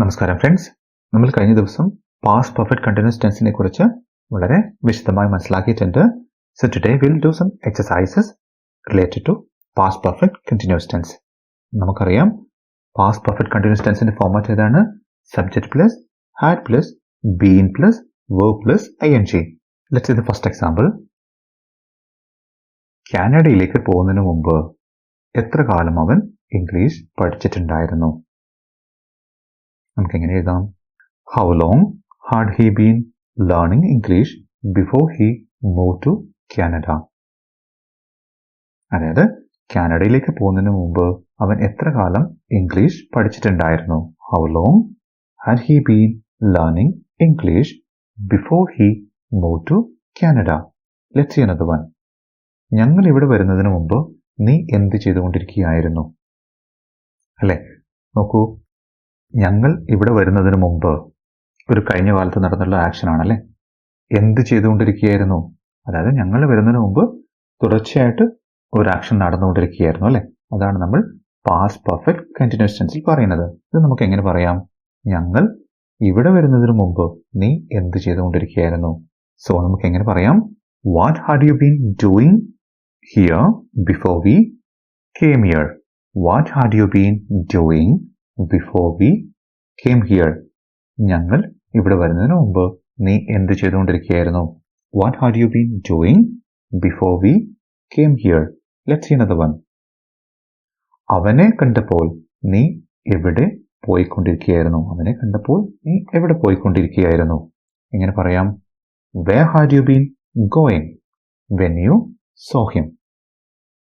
നമസ്കാരം ഫ്രണ്ട്സ് നമ്മൾ കഴിഞ്ഞ ദിവസം പാസ്റ്റ് പെർഫെക്റ്റ് കണ്ടിന്യൂസ് ടെൻസിനെ കുറിച്ച് വളരെ വിശദമായി മനസ്സിലാക്കിയിട്ടുണ്ട്. So today will do some exercises related to past perfect continuous tense നമുക്കറിയാം പാസ്റ്റ് പെർഫെക്റ്റ് കണ്ടിന്യൂസ് ടെൻസിന്റെ ഫോർമാറ്റ് ഏതാണ്? Subject plus had plus been plus verb plus I N G let's ഇത് first example കാനഡയിലേക്ക് പോകുന്നതിന് മുമ്പ് എത്ര കാലം അവൻ ഇംഗ്ലീഷ് പഠിച്ചിട്ടുണ്ടായിരുന്നു? നമുക്ക് എങ്ങനെ എഴുതാം? How long had he been learning English before he move to Canada അതായത് കാനഡയിലേക്ക് പോകുന്നതിന് മുമ്പ് അവൻ എത്ര കാലം English പഠിച്ചിട്ടുണ്ടായിരുന്നു? How long had he been learning English before he move to Canada let another one ഞങ്ങൾ ഇവിടെ വരുന്നതിന് മുമ്പ് നീ എന്ത് ചെയ്തുകൊണ്ടിരിക്കുകയായിരുന്നു? അല്ലേ? നോക്കൂ. ഞങ്ങൾ ഇവിടെ വരുന്നതിന് മുമ്പ് ഒരു കഴിഞ്ഞ കാലത്ത് നടന്നുള്ള ആക്ഷൻ ആണല്ലേ? എന്ത് ചെയ്തുകൊണ്ടിരിക്കുകയായിരുന്നു? അതായത് ഞങ്ങൾ വരുന്നതിന് മുമ്പ് തുടർച്ചയായിട്ട് ഒരു ആക്ഷൻ നടന്നുകൊണ്ടിരിക്കുകയായിരുന്നു അല്ലേ? അതാണ് നമ്മൾ പാസ് പെർഫെക്റ്റ് കണ്ടിന്യൂസ് ടെൻസിൽ പറയുന്നത്. ഇത് നമുക്ക് എങ്ങനെ പറയാം? ഞങ്ങൾ ഇവിടെ വരുന്നതിന് മുമ്പ് നീ എന്ത് ചെയ്തുകൊണ്ടിരിക്കുകയായിരുന്നു? സോ നമുക്ക് എങ്ങനെ പറയാം? What had you been doing here before we came here what had you been doing before we came here ഞങ്ങൾ ഇവിടെ വരുന്നതിന് മുമ്പ് നീ എന്ത് ചെയ്തുകൊണ്ടിരിക്കുകയായിരുന്നു? What had you been doing before we came here let see another one അവനെ കണ്ടപ്പോൾ നീ എവിടെ പോയിക്കൊണ്ടിരിക്കുകയായിരുന്നു? അവനെ കണ്ടപ്പോൾ നീ എവിടെ പോയിക്കൊണ്ടിരിക്കുകയായിരുന്നു? എങ്ങനെ പറയാം? Where had you been going when you saw him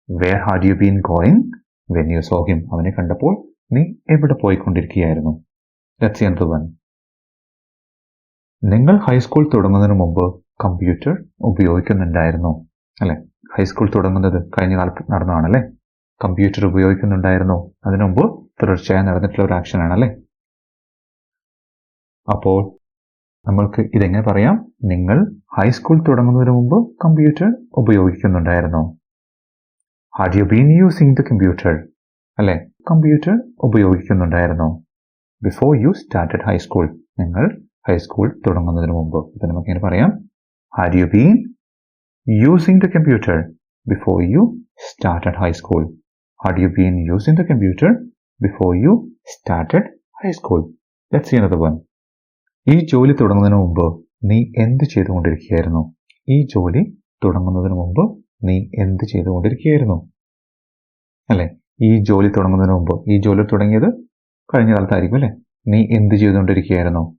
where had you been going when you saw him അവനെ കണ്ടപ്പോൾ നീ എവിടെ പോയിക്കൊണ്ടിരിക്കുകയായിരുന്നു? വൺ നിങ്ങൾ ഹൈസ്കൂൾ തുടങ്ങുന്നതിന് മുമ്പ് കമ്പ്യൂട്ടർ ഉപയോഗിക്കുന്നുണ്ടായിരുന്നു അല്ലെ? ഹൈസ്കൂൾ തുടങ്ങുന്നത് കഴിഞ്ഞ കാലത്ത് നടന്നതാണല്ലേ? കമ്പ്യൂട്ടർ ഉപയോഗിക്കുന്നുണ്ടായിരുന്നു അതിനുമുമ്പ് തുടർച്ചയായി നടന്നിട്ടുള്ള ഒരു ആക്ഷൻ ആണല്ലേ? അപ്പോൾ നമ്മൾക്ക് ഇതെങ്ങനെ പറയാം? നിങ്ങൾ ഹൈസ്കൂൾ തുടങ്ങുന്നതിന് മുമ്പ് computer ഉപയോഗിക്കുന്നുണ്ടായിരുന്നു. Had you been using the computer അല്ലെ? Computer ഉപയോഗിക്കുന്നുണ്ടായിരുന്നു. Before you started high school നിങ്ങൾ ഹൈസ്കൂൾ തുടങ്ങുന്നതിന് മുമ്പ് ഇപ്പം നമുക്ക് ഇങ്ങനെ പറയാം. Had you been using the computer before you started high school had you been using the computer before you started high school let's see another one ഈ ജോലി തുടങ്ങുന്നതിന് മുമ്പ് നീ എന്ത് ചെയ്തുകൊണ്ടിരിക്കുകയായിരുന്നു? ഈ ജോലി തുടങ്ങുന്നതിന് മുമ്പ് നീ എന്ത് ചെയ്തുകൊണ്ടിരിക്കുകയായിരുന്നു? അല്ലെ? ഈ ജോലി തുടങ്ങുന്നതിന് മുമ്പ് ഈ ജോലി തുടങ്ങിയത് കഴിഞ്ഞ കാലത്തായിരിക്കും അല്ലേ? നീ എന്ത് ചെയ്തുകൊണ്ടിരിക്കുകയായിരുന്നു?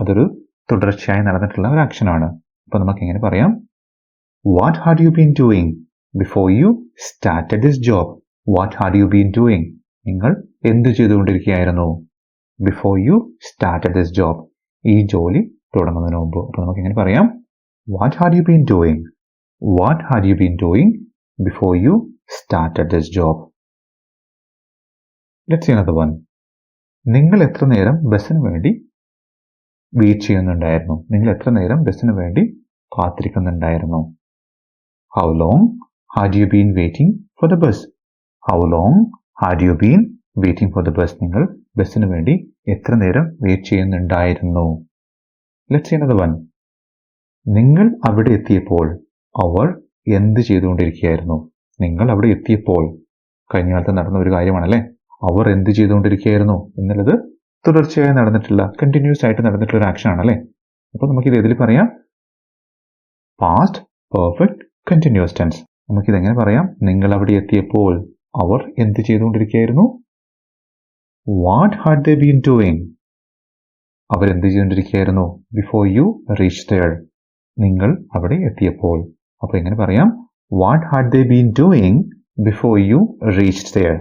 അതൊരു തുടർച്ചയായി നടന്നിട്ടുള്ള ഒരു ആക്ഷനാണ് അപ്പൊ നമുക്ക് എങ്ങനെ പറയാം. What had you been doing before you started this job what had you been doing നിങ്ങൾ എന്ത് ചെയ്തുകൊണ്ടിരിക്കുകയായിരുന്നു before you started this job ഈ ജോലി തുടങ്ങുന്നതിന് മുമ്പ്. അപ്പൊ നമുക്ക് എങ്ങനെ പറയാം. What had you been doing what had you been doing before you started this job let's another one നിങ്ങൾ എത്ര നേരം ബസ്സിന് വേണ്ടി വെയിറ്റ് ചെയ്യുന്നുണ്ടായിരുന്നു? നിങ്ങൾ എത്ര നേരം ബസ്സിന് വേണ്ടി കാത്തിരിക്കുന്നുണ്ടായിരുന്നു? How long had you been waiting for the bus how long had you been waiting for the bus നിങ്ങൾ ബസ്സിന് വേണ്ടി എത്ര നേരം വെയിറ്റ് ചെയ്യുന്നുണ്ടായിരുന്നു? ലെറ്റ്സ് അനദർ വൺ നിങ്ങൾ അവിടെ എത്തിയപ്പോൾ അവർ എന്ത് ചെയ്തുകൊണ്ടിരിക്കുകയായിരുന്നു? നിങ്ങൾ അവിടെ എത്തിയപ്പോൾ കഴിഞ്ഞ കാലത്ത് നടന്ന ഒരു കാര്യമാണല്ലേ? അവർ എന്ത് ചെയ്തുകൊണ്ടിരിക്കുകയായിരുന്നു എന്നുള്ളത് തുടർച്ചയായി നടന്നിട്ടുള്ള കണ്ടിന്യൂസ് ആയിട്ട് നടന്നിട്ടുള്ള ഒരു ആക്ഷൻ ആണല്ലേ? അപ്പോൾ നമുക്കിത് ഇതിൽ പറയാം? പാസ്റ്റ് പെർഫെക്റ്റ് കണ്ടിന്യൂസ് ടെൻസ് നമുക്കിത് എങ്ങനെ പറയാം? നിങ്ങൾ അവിടെ എത്തിയപ്പോൾ അവർ എന്ത് ചെയ്തുകൊണ്ടിരിക്കുകയായിരുന്നു? What had they been doing അവർ എന്ത് ചെയ്തുകൊണ്ടിരിക്കുകയായിരുന്നു? ബിഫോർ യു റീച്ച് തേൾ നിങ്ങൾ അവിടെ എത്തിയപ്പോൾ. അപ്പോൾ എങ്ങനെ പറയാം? What had they been doing before you reach there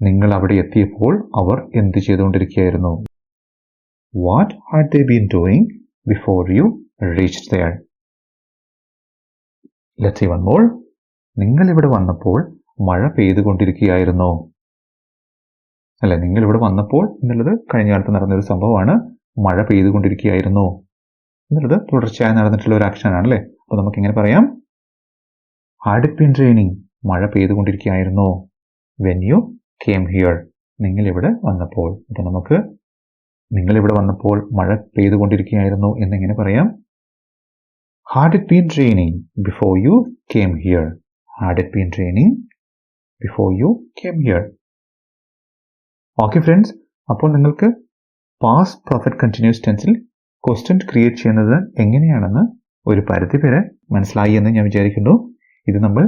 നിങ്ങൾ അവിടെ എത്തിയപ്പോൾ അവർ എന്ത് ചെയ്തുകൊണ്ടിരിക്കുകയായിരുന്നു? What had they been doing before you reach there let's one more നിങ്ങൾ ഇവിടെ വന്നപ്പോൾ മഴ പെയ്തുകൊണ്ടിരിക്കുകയായിരുന്നു. അല്ല നിങ്ങൾ ഇവിടെ വന്നപ്പോൾ എന്നുള്ളത് കഴിഞ്ഞ കാലത്ത് നടന്നൊരു സംഭവമാണ്. മഴ പെയ്തുകൊണ്ടിരിക്കുകയായിരുന്നു. എന്നുള്ളത് തുടർച്ചയായി നടന്നിട്ടുള്ള ഒരു ആക്ഷൻ ആണല്ലേ? അപ്പോൾ നമുക്ക് ഇങ്ങനെ പറയാം ഹാഡ് ബീൻ റെയിനിങ് മഴ പെയ്തുകൊണ്ടിരിക്കുകയായിരുന്നു. വെൻ യു കെയിം ഹിയർ നിങ്ങളിവിടെ വന്നപ്പോൾ അപ്പോൾ നമുക്ക് നിങ്ങളിവിടെ വന്നപ്പോൾ മഴ പെയ്തുകൊണ്ടിരിക്കുകയായിരുന്നു എന്നെങ്ങനെ പറയാം? Had it been raining before you came here had it been raining before you came here okay friends അപ്പോൾ നിങ്ങൾക്ക് പാസ് പെർഫെക്റ്റ് കണ്ടിന്യൂസ് ടെൻസിൽ ക്വസ്റ്റ്യൻ ക്രിയേറ്റ് ചെയ്യുന്നത് എങ്ങനെയാണെന്ന് ഒരു പരിധി വരെ മനസ്സിലായി എന്ന് ഞാൻ വിചാരിക്കുന്നു. ഇത് നമ്മൾ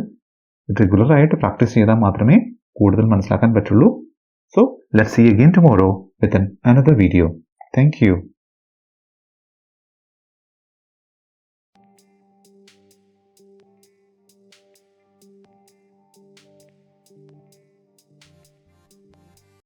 റെഗുലറായിട്ട് പ്രാക്ടീസ് ചെയ്താൽ മാത്രമേ കൂടുതൽ മനസ്സിലാക്കാൻ പറ്റുള്ളൂ. So let see again tomorrow with an another video thank